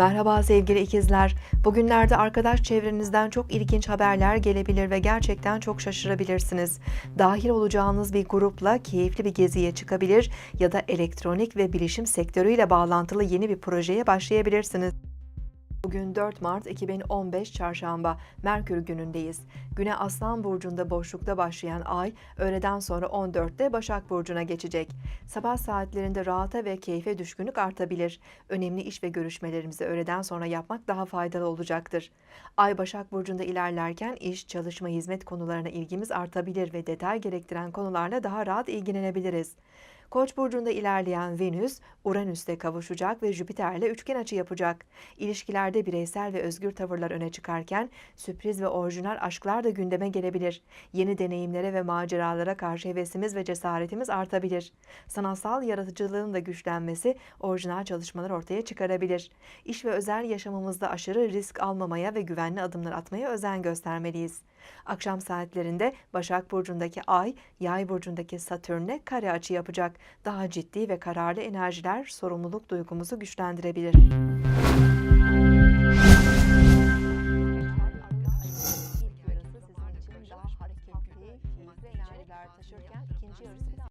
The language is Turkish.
Merhaba sevgili ikizler. Bugünlerde arkadaş çevrenizden çok ilginç haberler gelebilir ve gerçekten çok şaşırabilirsiniz. Dahil olacağınız bir grupla keyifli bir geziye çıkabilir ya da elektronik ve bilişim sektörüyle bağlantılı yeni bir projeye başlayabilirsiniz. Bugün 4 Mart 2015 Çarşamba, Merkür günündeyiz. Güne Aslan Burcu'nda boşlukta başlayan ay, öğleden sonra 14'te Başak Burcu'na geçecek. Sabah saatlerinde rahata ve keyfe düşkünlük artabilir. Önemli iş ve görüşmelerimizi öğleden sonra yapmak daha faydalı olacaktır. Ay Başak Burcu'nda ilerlerken iş, çalışma, hizmet konularına ilgimiz artabilir ve detay gerektiren konularla daha rahat ilgilenebiliriz. Koç burcunda ilerleyen Venüs, Uranüs'te kavuşacak ve Jüpiter'le üçgen açı yapacak. İlişkilerde bireysel ve özgür tavırlar öne çıkarken sürpriz ve orijinal aşklar da gündeme gelebilir. Yeni deneyimlere ve maceralara karşı hevesimiz ve cesaretimiz artabilir. Sanatsal yaratıcılığın da güçlenmesi orijinal çalışmalar ortaya çıkarabilir. İş ve özel yaşamımızda aşırı risk almamaya ve güvenli adımlar atmaya özen göstermeliyiz. Akşam saatlerinde Başak Burcu'ndaki Ay, Yay Burcu'ndaki Satürn'le kare açı yapacak daha ciddi ve kararlı enerjiler sorumluluk duygumuzu güçlendirebilir.